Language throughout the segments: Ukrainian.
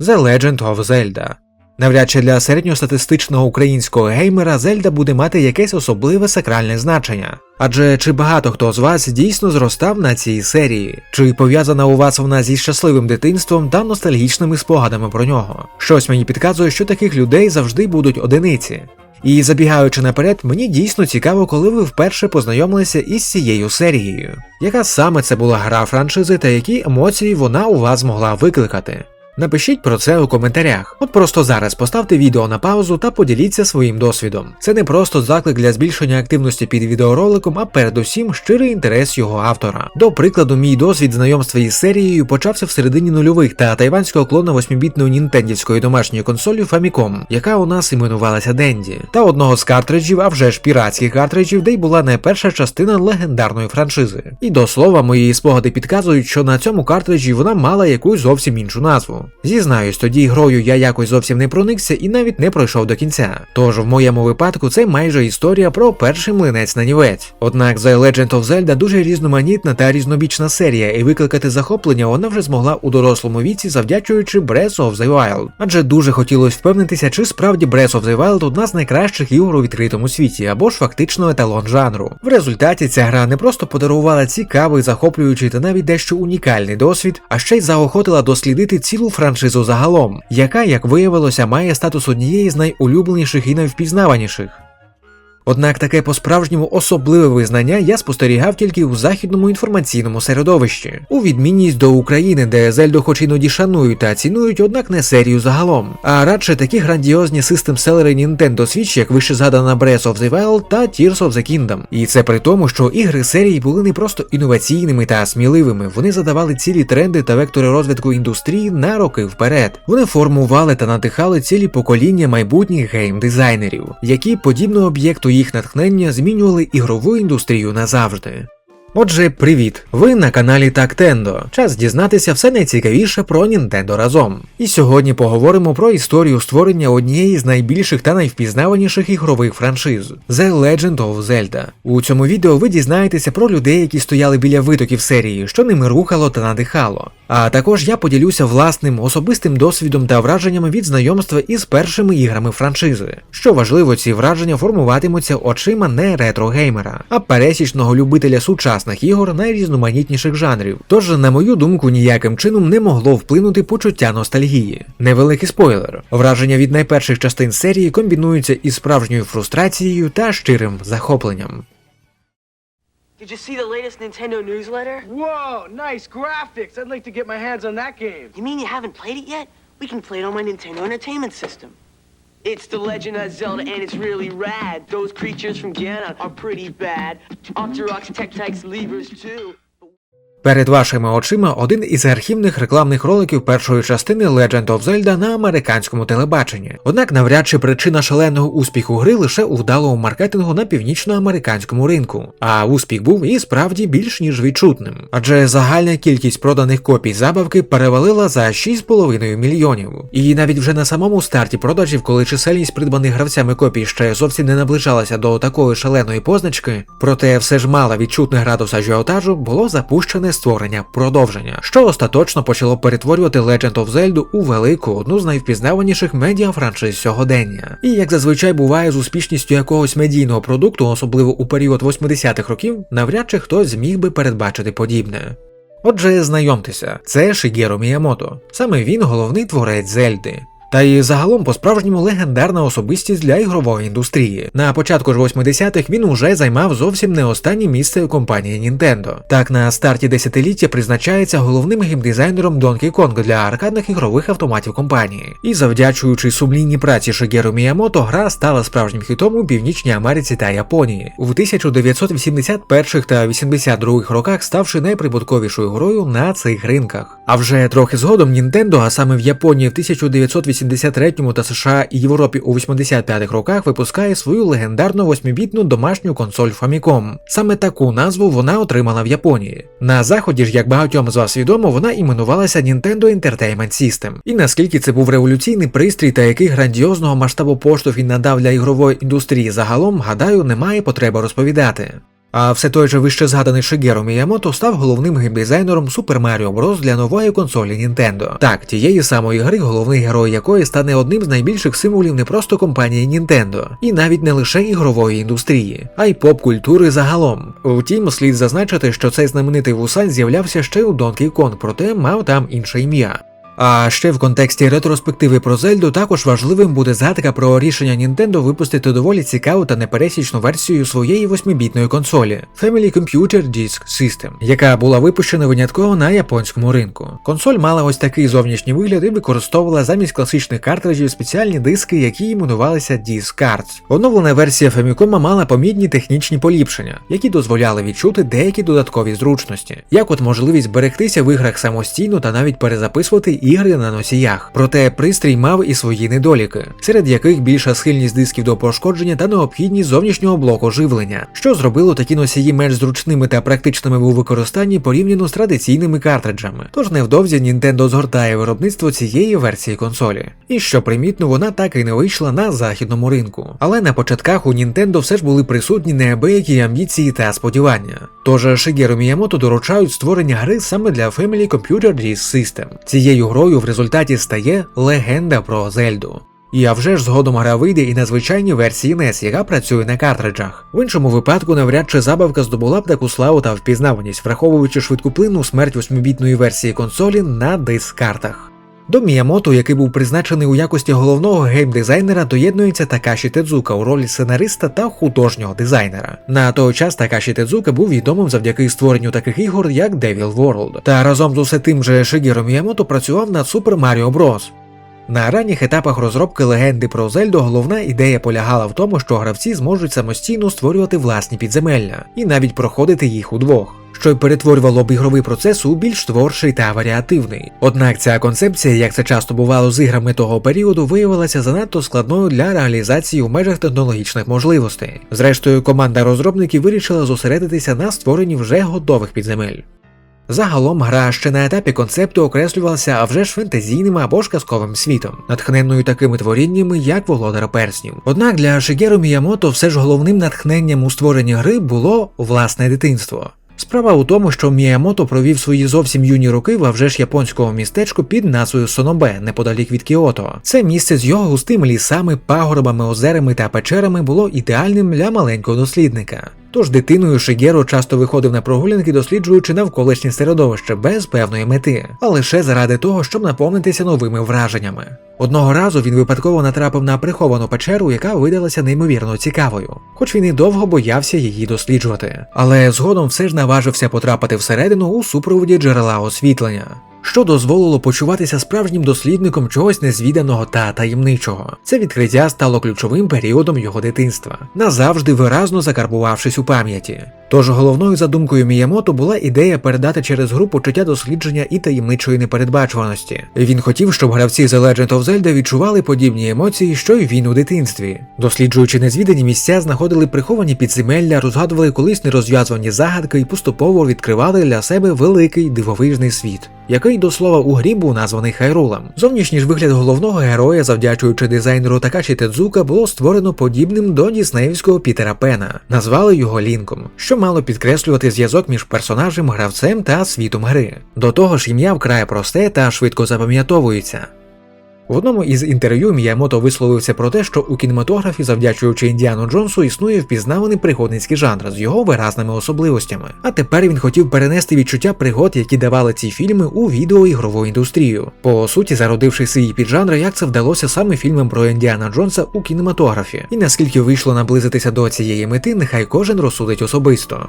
The Legend of Zelda. Навряд чи для середньостатистичного українського геймера Зельда буде мати якесь особливе сакральне значення. Адже чи багато хто з вас дійсно зростав на цій серії, чи пов'язана у вас вона зі щасливим дитинством та ностальгічними спогадами про нього? Щось мені підказує, що таких людей завжди будуть одиниці. І забігаючи наперед, мені дійсно цікаво, коли ви вперше познайомилися із цією серією. Яка саме це була гра франшизи та які емоції вона у вас могла викликати? Напишіть про це у коментарях. От просто зараз поставте відео на паузу та поділіться своїм досвідом. Це не просто заклик для збільшення активності під відеороликом, а передусім щирий інтерес його автора. До прикладу, мій досвід знайомства із серією почався в середині нульових та тайванського клона 8-бітної нінтендівської домашньої консолі Famicom, яка у нас іменувалася Денді, та одного з картриджів, а вже ж піратських картриджів, де й була не перша частина легендарної франшизи. І до слова, мої спогади підказують, що на цьому картриджі вона мала якусь зовсім іншу назву. Зізнаюсь, тоді грою я якось зовсім не проникся і навіть не пройшов до кінця. Тож в моєму випадку це майже історія про перший млинець на нівець. Однак The Legend of Zelda дуже різноманітна та різнобічна серія, і викликати захоплення вона вже змогла у дорослому віці, завдячуючи Breath of the Wild. Адже дуже хотілося впевнитися, чи справді Breath of the Wild одна з найкращих ігор у відкритому світі, або ж фактично еталон жанру. В результаті ця гра не просто подарувала цікавий, захоплюючий та навіть дещо унікальний досвід, а ще й заохотила дослідити цілу франшизу загалом, яка, як виявилося, має статус однієї з найулюбленіших і найвпізнаваніших. Однак таке по-справжньому особливе визнання я спостерігав тільки у західному інформаційному середовищі, у відмінність до України, де Зельду хоч іноді шанують та цінують, однак не серію загалом, а радше такі грандіозні систем-селери Nintendo Switch, як вище згадана Breath of the Wild та Tears of the Kingdom. І це при тому, що ігри серії були не просто інноваційними та сміливими, вони задавали цілі тренди та вектори розвитку індустрії на роки вперед. Вони формували та надихали цілі покоління майбутніх гейм-дизайнерів, які подібно об'єкту їх натхнення змінювали ігрову індустрію назавжди. Отже, привіт! Ви на каналі Тактендо. Час дізнатися все найцікавіше про Нінтендо разом. І сьогодні поговоримо про історію створення однієї з найбільших та найвпізнаваніших ігрових франшиз The Legend of Zelda. У цьому відео ви дізнаєтеся про людей, які стояли біля витоків серії, що ними рухало та надихало. А також я поділюся власним особистим досвідом та враженнями від знайомства із першими іграми франшизи. Що важливо, ці враження формуватимуться очима не ретро-геймера, а пересічного любителя сучасних ігор найрізноманітніших жанрів. Тож, на мою думку, ніяким чином не могло вплинути почуття ностальгії. Невеликий спойлер. Враження від найперших частин серії комбінуються із справжньою фрустрацією та щирим захопленням. Did you see the latest Nintendo newsletter? Whoa, nice graphics. I'd like to get my hands on that game. You mean you haven't played it yet? We can play it on my Nintendo Entertainment System. It's The Legend of Zelda, and it's really rad. Those creatures from Ganon are pretty bad. Octoroks, Tektites, Levers, too. Перед вашими очима один із архівних рекламних роликів першої частини Legend of Zelda на американському телебаченні. Однак навряд чи причина шаленого успіху гри лише у вдалому маркетингу на північноамериканському ринку. А успіх був і справді більш ніж відчутним. Адже загальна кількість проданих копій забавки перевалила за 6,5 мільйонів. І навіть вже на самому старті продажів, коли чисельність придбаних гравцями копій ще зовсім не наближалася до такої шаленої позначки, проте все ж мала відчутний градус ажіотажу, було запущене створення продовження, що остаточно почало перетворювати Legend of Zelda у велику, одну з найвпізнаваніших медіа франшиз сьогодення. І як зазвичай буває з успішністю якогось медійного продукту, особливо у період 80-х років, навряд чи хтось зміг би передбачити подібне. Отже, знайомтеся, це Шигеро Міямото. Саме він головний творець Зельди. Та й загалом по-справжньому легендарна особистість для ігрової індустрії. На початку ж 80-х він уже займав зовсім не останнє місце у компанії Nintendo. Так на старті десятиліття призначається головним геймдизайнером Donkey Kong для аркадних ігрових автоматів компанії. І завдячуючи сумлінній праці Шигеру Міямото, гра стала справжнім хітом у Північній Америці та Японії. У 1981 та 82 роках ставши найприбутковішою грою на цих ринках. А вже трохи згодом Nintendo, а саме в Японії в 1983 та США і Європі у 85-х роках випускає свою легендарну 8-бітну домашню консоль Famicom. Саме таку назву вона отримала в Японії. На заході ж, як багатьом з вас відомо, вона іменувалася Nintendo Entertainment System. І наскільки це був революційний пристрій та який грандіозного масштабу поштовх він надав для ігрової індустрії загалом, гадаю, немає потреби розповідати. А все той же вище згаданий Шигеро Міямото став головним геймдизайнером Super Mario Bros. для нової консолі Nintendo. Так, тієї самої гри, головний герой якої стане одним з найбільших символів не просто компанії Nintendo, і навіть не лише ігрової індустрії, а й поп-культури загалом. Втім, слід зазначити, що цей знаменитий вусань з'являвся ще у Donkey Kong, проте мав там інше ім'я. А ще в контексті ретроспективи про Зельду також важливим буде згадка про рішення Nintendo випустити доволі цікаву та непересічну версію своєї восьмибітної консолі Family Computer Disk System, яка була випущена винятково на японському ринку. Консоль мала ось такий зовнішній вигляд і використовувала замість класичних картриджів спеціальні диски, які іменувалися Disk Cards. Оновлена версія Famicom мала помітні технічні поліпшення, які дозволяли відчути деякі додаткові зручності, як от можливість берегтися в іграх самостійно та навіть перезаписувати ігри на носіях. Проте пристрій мав і свої недоліки, серед яких більша схильність дисків до пошкодження та необхідність зовнішнього блоку живлення, що зробило такі носії менш зручними та практичними у використанні порівняно з традиційними картриджами. Тож невдовзі Nintendo згортає виробництво цієї версії консолі. І що примітно, вона так і не вийшла на західному ринку. Але на початках у Nintendo все ж були присутні неабиякі амбіції та сподівання. Тож Шигеру Міямото доручають створення гри саме для Family Computer Disk System. Цією грою в результаті стає легенда про Зельду. І а вже ж згодом гра вийде і на звичайній версії NES, яка працює на картриджах. В іншому випадку навряд чи забавка здобула б таку славу та впізнаваність, враховуючи швидкоплинну смерть восьмибітної версії консолі на диск-картах. До Міямото, який був призначений у якості головного геймдизайнера, доєднується Такаші Тедзука у ролі сценариста та художнього дизайнера. На той час Такаші Тедзука був відомим завдяки створенню таких ігор, як Devil World. Та разом з усе тим же Шигіро Міямото працював над Super Mario Bros. На ранніх етапах розробки легенди про Зельду головна ідея полягала в тому, що гравці зможуть самостійно створювати власні підземелля і навіть проходити їх удвох. Що й перетворювало б ігровий процес у більш творчий та варіативний. Однак ця концепція, як це часто бувало з іграми того періоду, виявилася занадто складною для реалізації у межах технологічних можливостей. Зрештою, команда розробників вирішила зосередитися на створенні вже готових підземель. Загалом гра ще на етапі концепту окреслювалася а вже ж фентезійним або ж казковим світом, натхненною такими творіннями, як Володар Перснів. Однак для Шигеру Міямото все ж головним натхненням у створенні гри було власне дитинство. Справа у тому, що Міямото провів свої зовсім юні роки в вже ж японському містечку під назвою Сонобе, неподалік від Кіото. Це місце з його густими лісами, пагорбами, озерами та печерами було ідеальним для маленького дослідника. Тож дитиною Шигеро часто виходив на прогулянки, досліджуючи навколишнє середовище без певної мети, а лише заради того, щоб наповнитися новими враженнями. Одного разу він випадково натрапив на приховану печеру, яка видалася неймовірно цікавою, хоч він і довго боявся її досліджувати. Але згодом все ж наважився потрапити всередину у супроводі джерела освітлення. Що дозволило почуватися справжнім дослідником чогось незвіданого та таємничого. Це відкриття стало ключовим періодом його дитинства, назавжди виразно закарбувавшись у пам'яті. Тож головною задумкою Міямото була ідея передати через гру почуття дослідження і таємничої непередбачуваності. Він хотів, щоб гравці The Legend of Zelda відчували подібні емоції, що й він у дитинстві. Досліджуючи незвідані місця, знаходили приховані підземелля, розгадували колись нерозв'язувані загадки і поступово відкривали для себе великий дивовижний світ. Який до слова у грі був названий Хайрулем. Зовнішній ж вигляд головного героя, завдячуючи дизайнеру Такачі Тедзука, було створено подібним до діснеївського Пітера Пена. Назвали його Лінком, що мало підкреслювати зв'язок між персонажем, гравцем та світом гри. До того ж, ім'я вкрай просте та швидко запам'ятовується. В одному із інтерв'ю Міямото висловився про те, що у кінематографі, завдячуючи Індіану Джонсу, існує впізнаваний пригодницький жанр з його виразними особливостями. А тепер він хотів перенести відчуття пригод, які давали ці фільми у відеоігрову індустрію. По суті, зародивши свій піджанр, як це вдалося саме фільмам про Індіана Джонса у кінематографі. І наскільки вийшло наблизитися до цієї мети, нехай кожен розсудить особисто.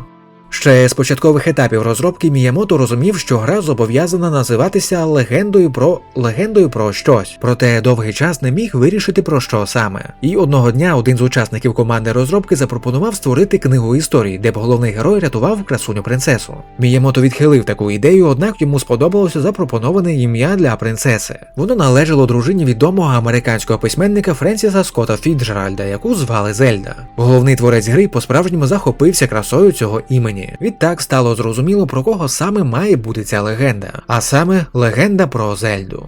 Ще з початкових етапів розробки Міямото розумів, що гра зобов'язана називатися легендою про легендою про щось, проте довгий час не міг вирішити про що саме. І одного дня один з учасників команди розробки запропонував створити книгу історій, де б головний герой рятував красуню принцесу. Міямото відхилив таку ідею, однак йому сподобалося запропоноване ім'я для принцеси. Воно належало дружині відомого американського письменника Френсіса Скотта Фіджеральда, яку звали Зельда. Головний творець гри по-справжньому захопився красою цього імені. Відтак стало зрозуміло, про кого саме має бути ця легенда, а саме легенда про Зельду.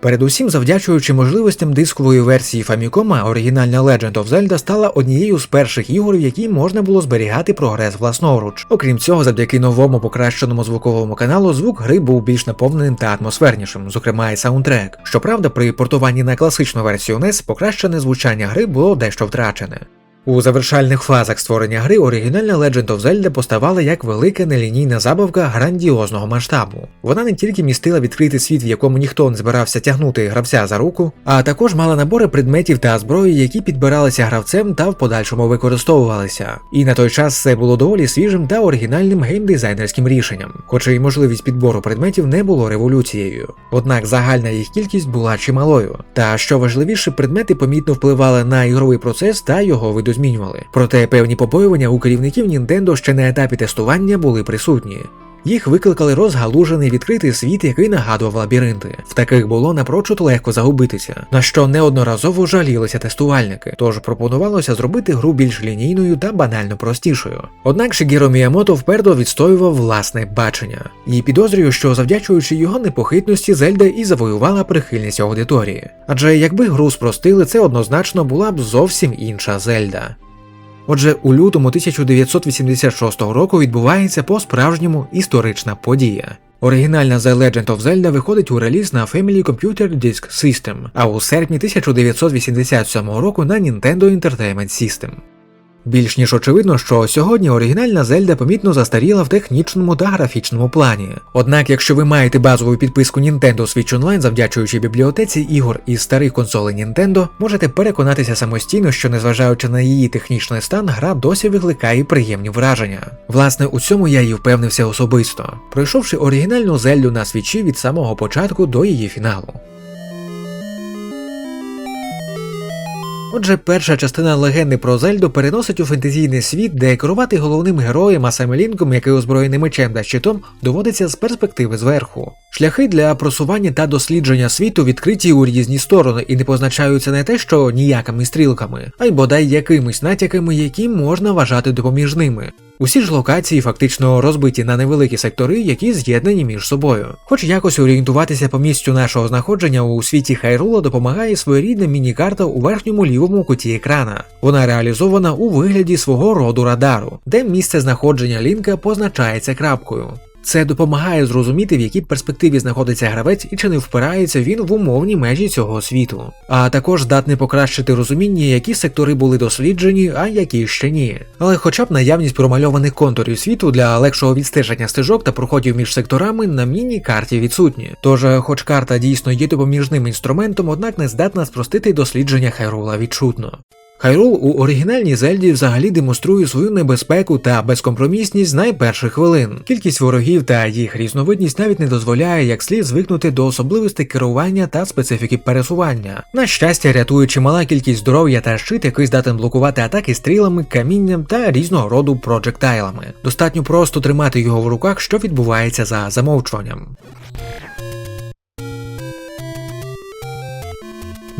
Передусім, завдячуючи можливостям дискової версії Famicom, оригінальна Legend of Zelda стала однією з перших ігор, в якій можна було зберігати прогрес власноруч. Окрім цього, завдяки новому покращеному звуковому каналу, звук гри був більш наповненим та атмосфернішим, зокрема і саундтрек. Щоправда, при портуванні на класичну версію NES покращене звучання гри було дещо втрачене. У завершальних фазах створення гри оригінальна Legend of Zelda поставала як велика нелінійна забавка грандіозного масштабу. Вона не тільки містила відкритий світ, в якому ніхто не збирався тягнути гравця за руку, а також мала набори предметів та зброї, які підбиралися гравцем та в подальшому використовувалися. І на той час це було доволі свіжим та оригінальним геймдизайнерським рішенням, хоча й можливість підбору предметів не було революцією. Однак загальна їх кількість була чималою. Та що важливіше, предмети помітно впливали на ігровий процес та його видозмінювали. Проте певні побоювання у керівників Nintendo ще на етапі тестування були присутні. Їх викликали розгалужений відкритий світ, який нагадував лабіринти. В таких було напрочуд легко загубитися, на що неодноразово жалілися тестувальники, тож пропонувалося зробити гру більш лінійною та банально простішою. Однак Шигіро Міямото вперто відстоював власне бачення, і підозрюю, що завдячуючи його непохитності, Зельда і завоювала прихильність аудиторії. Адже якби гру спростили, це однозначно була б зовсім інша Зельда. Отже, у лютому 1986 року відбувається по-справжньому історична подія. Оригінальна The Legend of Zelda виходить у реліз на Family Computer Disk System, а у серпні 1987 року на Nintendo Entertainment System. Більш ніж очевидно, що сьогодні оригінальна Зельда помітно застаріла в технічному та графічному плані. Однак, якщо ви маєте базову підписку Nintendo Switch Online, завдячуючи бібліотеці ігор із старих консолей Nintendo, можете переконатися самостійно, що незважаючи на її технічний стан, гра досі викликає приємні враження. Власне, у цьому я і впевнився особисто, пройшовши оригінальну Зельду на свічі від самого початку до її фіналу. Отже, перша частина легенди про Зельду переносить у фентезійний світ, де керувати головним героєм, а саме Лінком, який озброєний мечем та щитом, доводиться з перспективи зверху. Шляхи для просування та дослідження світу відкриті у різні сторони і не позначаються не те, що ніякими стрілками, а й бодай якимись натяками, які можна вважати допоміжними. Усі ж локації фактично розбиті на невеликі сектори, які з'єднані між собою. Хоч якось орієнтуватися по місцю нашого знаходження у світі Хайрула допомагає своєрідна міні-карта у верхньому лівому куті екрана. Вона реалізована у вигляді свого роду радару, де місце знаходження лінка позначається крапкою. Це допомагає зрозуміти, в якій перспективі знаходиться гравець і чи не впирається він в умовні межі цього світу, а також здатне покращити розуміння, які сектори були досліджені, а які ще ні. Але хоча б наявність промальованих контурів світу для легшого відстеження стежок та проходів між секторами на міні-карті відсутні. Тож, хоч карта дійсно є допоміжним інструментом, однак не здатна спростити дослідження Хайрула відчутно. Хайрул у оригінальній Зельді взагалі демонструє свою небезпеку та безкомпромісність з найперших хвилин. Кількість ворогів та їх різновидність навіть не дозволяє як слід звикнути до особливостей керування та специфіки пересування. На щастя, рятує чимала кількість здоров'я та щит, який здатен блокувати атаки стрілами, камінням та різного роду проджектайлами. Достатньо просто тримати його в руках, що відбувається за замовчуванням.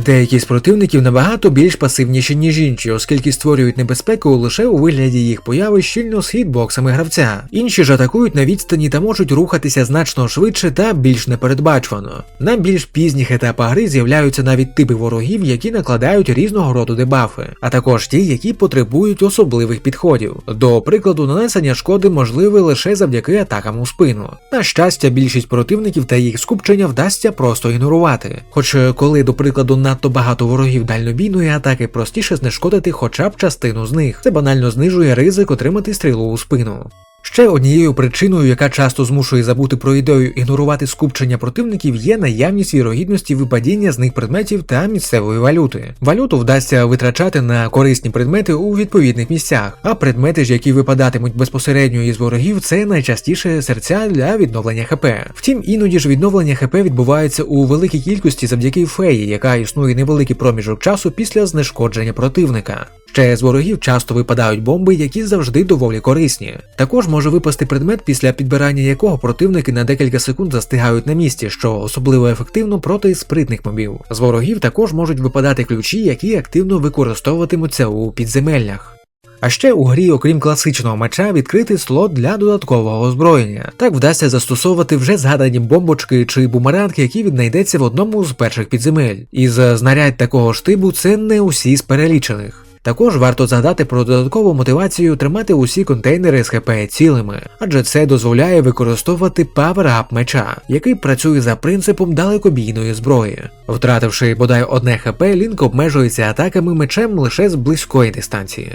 Деякі з противників набагато більш пасивніші, ніж інші, оскільки створюють небезпеку лише у вигляді їх появи щільно з хітбоксами гравця. Інші ж атакують на відстані та можуть рухатися значно швидше та більш непередбачувано. На більш пізніх етапах гри з'являються навіть типи ворогів, які накладають різного роду дебафи, а також ті, які потребують особливих підходів. До прикладу, нанесення шкоди можливе лише завдяки атакам у спину. На щастя, більшість противників та їх скупчення вдасться просто ігнорувати. Хоч е, коли, до прикладу, надто багато ворогів дальнобійної атаки, простіше знешкодити хоча б частину з них. Це банально знижує ризик отримати стрілу у спину. Ще однією причиною, яка часто змушує забути про ідею ігнорувати скупчення противників, є наявність вірогідності випадіння з них предметів та місцевої валюти. Валюту вдасться витрачати на корисні предмети у відповідних місцях, а предмети ж, які випадатимуть безпосередньо із ворогів, це найчастіше серця для відновлення ХП. Втім, іноді ж відновлення ХП відбувається у великій кількості завдяки феї, яка існує невеликий проміжок часу після знешкодження противника. Ще з ворогів часто випадають бомби, які завжди доволі корисні. Також може випасти предмет, після підбирання якого противники на декілька секунд застигають на місці, що особливо ефективно проти спритних мобів. З ворогів також можуть випадати ключі, які активно використовуватимуться у підземеллях. А ще у грі, окрім класичного меча, відкритий слот для додаткового озброєння. Так вдасться застосовувати вже згадані бомбочки чи бумеранги, які віднайдеться в одному з перших підземель. Із знарядь такого ж типу це не усі з перелічених. Також варто згадати про додаткову мотивацію тримати усі контейнери з ХП цілими, адже це дозволяє використовувати паверап меча, який працює за принципом далекобійної зброї. Втративши бодай одне ХП, лінк обмежується атаками мечем лише з близької дистанції.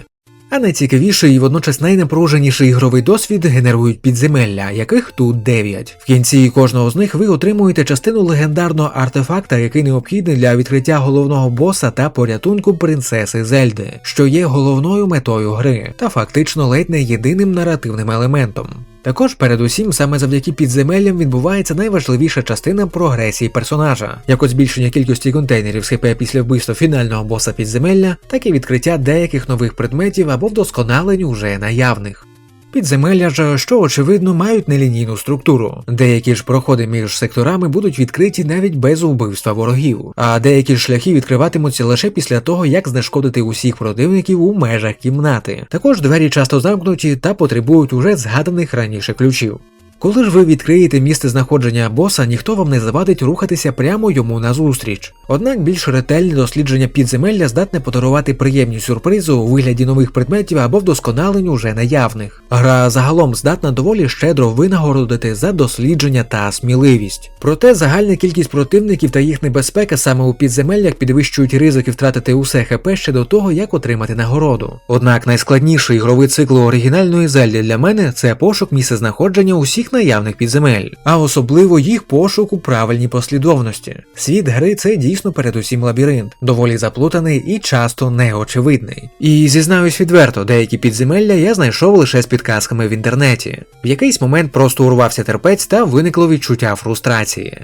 А найцікавіший і водночас найнапруженіший ігровий досвід генерують підземелля, яких тут 9. В кінці кожного з них ви отримуєте частину легендарного артефакта, який необхідний для відкриття головного боса та порятунку принцеси Зельди, що є головною метою гри, та фактично ледь не єдиним наративним елементом. Також передусім саме завдяки підземеллям відбувається найважливіша частина прогресії персонажа, як от збільшення кількості контейнерів з ХП після вбивства фінального боса підземелля, так і відкриття деяких нових предметів або вдосконалень уже наявних. Підземелля ж, що очевидно, мають нелінійну структуру. Деякі ж проходи між секторами будуть відкриті навіть без убивства ворогів, а деякі ж шляхи відкриватимуться лише після того, як знешкодити усіх противників у межах кімнати. Також двері часто замкнуті та потребують уже згаданих раніше ключів. Коли ж ви відкриєте місце знаходження боса, ніхто вам не завадить рухатися прямо йому назустріч. Однак більш ретельне дослідження підземелля здатне подарувати приємні сюрпризи у вигляді нових предметів або вдосконалень уже наявних. Гра загалом здатна доволі щедро винагородити за дослідження та сміливість. Проте загальна кількість противників та їх небезпека саме у підземеллях підвищують ризики втратити усе ХП ще до того, як отримати нагороду. Однак найскладніший ігровий цикл оригінальної Зельди для мене це пошук місцезнаходження усіх наявних підземель, а особливо їх пошук у правильній послідовності. Світ гри це дійсно передусім лабіринт, доволі заплутаний і часто неочевидний. І зізнаюсь відверто, деякі підземелля я знайшов лише з підказками в інтернеті. В якийсь момент просто урвався терпець та виникло відчуття фрустрації.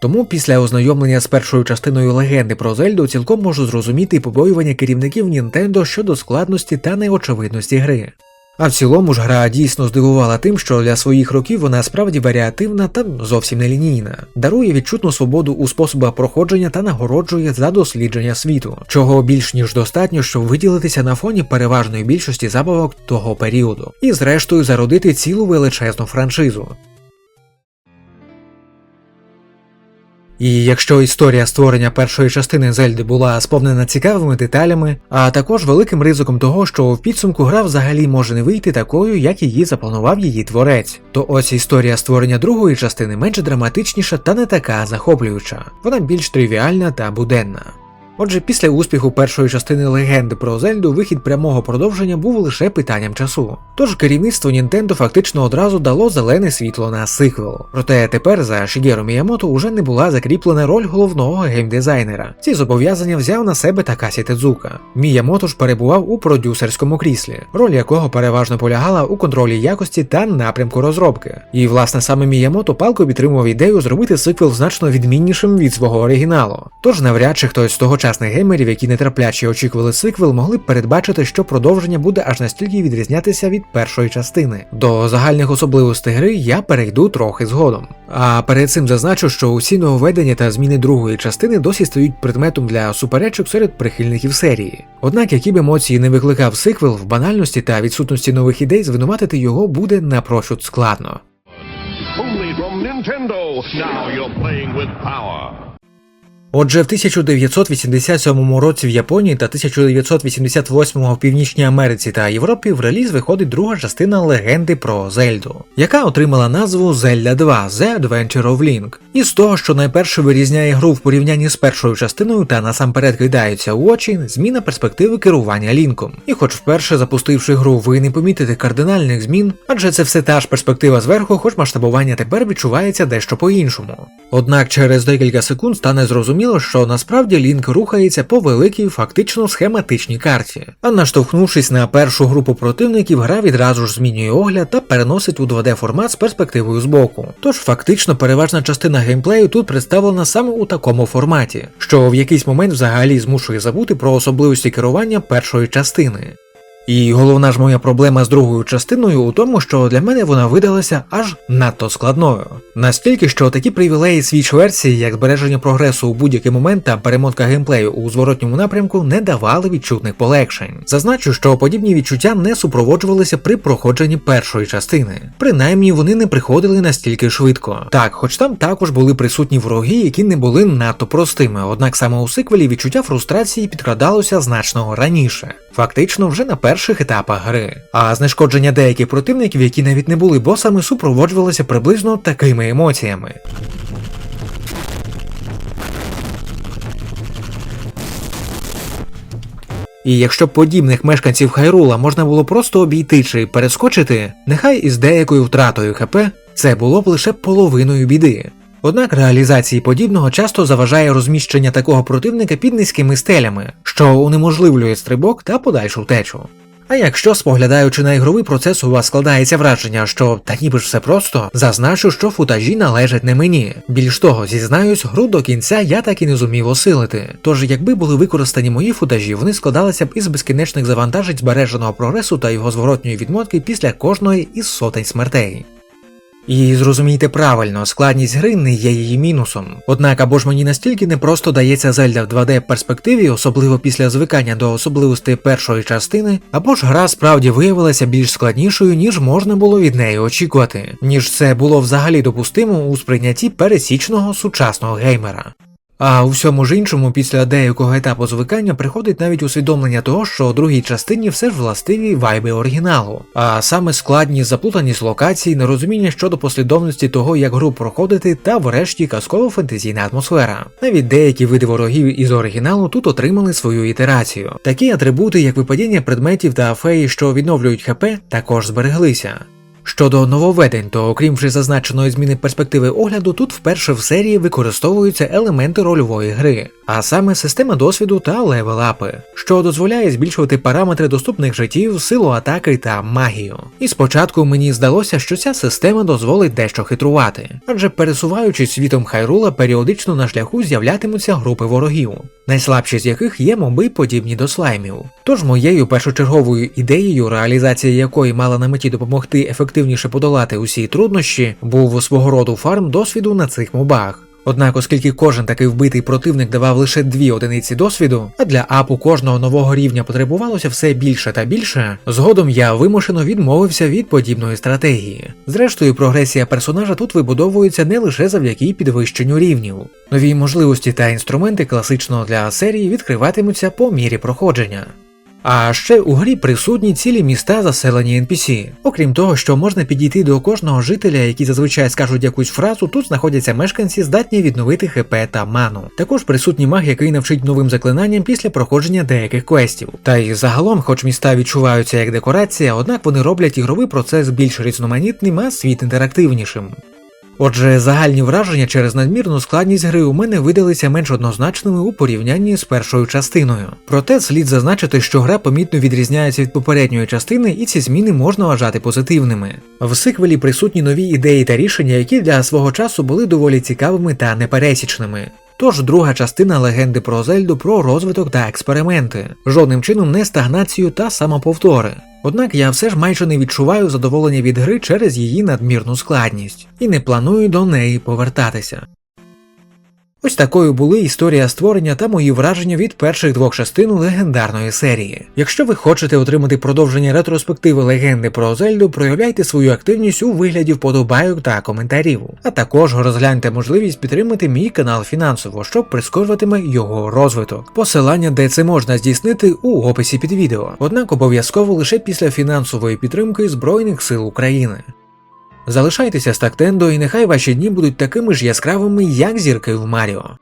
Тому після ознайомлення з першою частиною легенди про Зельду цілком можу зрозуміти побоювання керівників Нінтендо щодо складності та неочевидності гри. А в цілому ж гра дійсно здивувала тим, що для своїх років вона справді варіативна та зовсім не лінійна, дарує відчутну свободу у способах проходження та нагороджує за дослідження світу, чого більш ніж достатньо, щоб виділитися на фоні переважної більшості забавок того періоду, і зрештою зародити цілу величезну франшизу. І якщо історія створення першої частини Зельди була сповнена цікавими деталями, а також великим ризиком того, що в підсумку гра взагалі може не вийти такою, як її запланував її творець, то ось історія створення другої частини менш драматичніша та не така захоплююча, вона більш тривіальна та буденна. Отже, після успіху першої частини легенди про Зельду вихід прямого продовження був лише питанням часу. Тож керівництво Нінтендо фактично одразу дало зелене світло на сиквел. Проте тепер за Шігеру Міямото уже не була закріплена роль головного геймдизайнера. Ці зобов'язання взяв на себе Такасі Тедзука. Міямото ж перебував у продюсерському кріслі, роль якого переважно полягала у контролі якості та напрямку розробки. І власне саме Міямото палко підтримував ідею зробити сиквел значно відміннішим від свого оригіналу. Тож навряд чи хтось з тогочасних геймерів, які нетерпляче очікували сиквел, могли б передбачити, що продовження буде аж настільки відрізнятися від першої частини. До загальних особливостей гри я перейду трохи згодом. А перед цим зазначу, що усі нововведення та зміни другої частини досі стають предметом для суперечок серед прихильників серії. Однак, які б емоції не викликав сиквел, в банальності та відсутності нових ідей звинуватити його буде напрочуд складно. Only from Nintendo. Now you're playing with power. Отже, в 1987 році в Японії та 1988 в Північній Америці та Європі в реліз виходить друга частина легенди про Зельду, яка отримала назву Zelda 2 The Adventure of Link. І з того, що найперше вирізняє гру в порівнянні з першою частиною та насамперед кидається у очі, зміна перспективи керування лінком. І хоч вперше запустивши гру, ви не помітите кардинальних змін, адже це все та ж перспектива зверху, хоч масштабування тепер відчувається дещо по-іншому. Однак через декілька секунд стане зрозуміло, що насправді лінк рухається по великій, фактично схематичній карті. А наштовхнувшись на першу групу противників, гра відразу ж змінює огляд та переносить у 2D формат з перспективою збоку. Тож фактично переважна частина геймплею тут представлена саме у такому форматі, що в якийсь момент взагалі змушує забути про особливості керування першої частини. І головна ж моя проблема з другою частиною у тому, що для мене вона видалася аж надто складною. Настільки, що такі привілеї свіч версії, як збереження прогресу у будь-який момент та перемотка геймплею у зворотньому напрямку, не давали відчутних полегшень. Зазначу, що подібні відчуття не супроводжувалися при проходженні першої частини. Принаймні вони не приходили настільки швидко. Так, хоч там також були присутні вороги, які не були надто простими, однак саме у сиквелі відчуття фрустрації підкрадалося значно раніше, фактично вже на перших етапах гри. А знешкодження деяких противників, які навіть не були босами, супроводжувалося приблизно такими емоціями. І якщо подібних мешканців Хайрула можна було просто обійти чи перескочити, нехай із деякою втратою ХП, це було б лише половиною біди. Однак реалізації подібного часто заважає розміщення такого противника під низькими стелями, що унеможливлює стрибок та подальшу втечу. А якщо, споглядаючи на ігровий процес, у вас складається враження, що та ніби ж все просто, зазначу, що футажі належать не мені. Більш того, зізнаюсь, гру до кінця я так і не зумів осилити. Тож, якби були використані мої футажі, вони складалися б із безкінечних завантажень збереженого прогресу та його зворотньої відмотки після кожної із сотень смертей. І зрозумійте правильно, складність гри не є її мінусом. Однак або ж мені настільки непросто дається Зельда в 2D перспективі, особливо після звикання до особливостей першої частини, або ж гра справді виявилася більш складнішою, ніж можна було від неї очікувати, ніж це було взагалі допустимо у сприйнятті пересічного сучасного геймера. А у всьому ж іншому, після деякого етапу звикання приходить навіть усвідомлення того, що у другій частині все ж властиві вайби оригіналу, а саме складність, заплутаність локацій, нерозуміння щодо послідовності того, як гру проходити, та врешті казково-фентезійна атмосфера. Навіть деякі види ворогів із оригіналу тут отримали свою ітерацію. Такі атрибути, як випадіння предметів та феї, що відновлюють ХП, також збереглися. Щодо нововведень, то окрім вже зазначеної зміни перспективи огляду, тут вперше в серії використовуються елементи рольової гри, а саме система досвіду та левелапи, що дозволяє збільшувати параметри доступних життів, силу атаки та магію. І спочатку мені здалося, що ця система дозволить дещо хитрувати, адже пересуваючись світом Хайрула, періодично на шляху з'являтимуться групи ворогів, найслабші з яких є моби подібні до слаймів. Тож моєю першочерговою ідеєю, реалізація якої мала на меті допомогти ефективніше подолати усі труднощі, був свого роду фарм досвіду на цих мобах. Однак, оскільки кожен такий вбитий противник давав лише дві одиниці досвіду, а для апу кожного нового рівня потребувалося все більше та більше, згодом я вимушено відмовився від подібної стратегії. Зрештою, прогресія персонажа тут вибудовується не лише завдяки підвищенню рівнів. Нові можливості та інструменти класичного для серії відкриватимуться по мірі проходження. А ще у грі присутні цілі міста, заселені NPC. Окрім того, що можна підійти до кожного жителя, які зазвичай скажуть якусь фразу, тут знаходяться мешканці, здатні відновити ХП та ману. Також присутній маг, який навчить новим заклинанням після проходження деяких квестів. Та й загалом, хоч міста відчуваються як декорація, однак вони роблять ігровий процес більш різноманітним, а світ інтерактивнішим. Отже, загальні враження через надмірну складність гри у мене видалися менш однозначними у порівнянні з першою частиною. Проте слід зазначити, що гра помітно відрізняється від попередньої частини, і ці зміни можна вважати позитивними. В сиквелі присутні нові ідеї та рішення, які для свого часу були доволі цікавими та непересічними. Тож друга частина легенди про Зельду про розвиток та експерименти, жодним чином не стагнацію та самоповтори. Однак я все ж майже не відчуваю задоволення від гри через її надмірну складність і не планую до неї повертатися. Ось такою були історія створення та мої враження від перших двох частин легендарної серії. Якщо ви хочете отримати продовження ретроспективи легенди про Зельду, проявляйте свою активність у вигляді вподобайок та коментарів, а також розгляньте можливість підтримати мій канал фінансово, що прискорюватиме його розвиток. Посилання, де це можна здійснити, у описі під відео, однак обов'язково лише після фінансової підтримки Збройних сил України. Залишайтеся з Тактендо і нехай ваші дні будуть такими ж яскравими, як зірки в Маріо.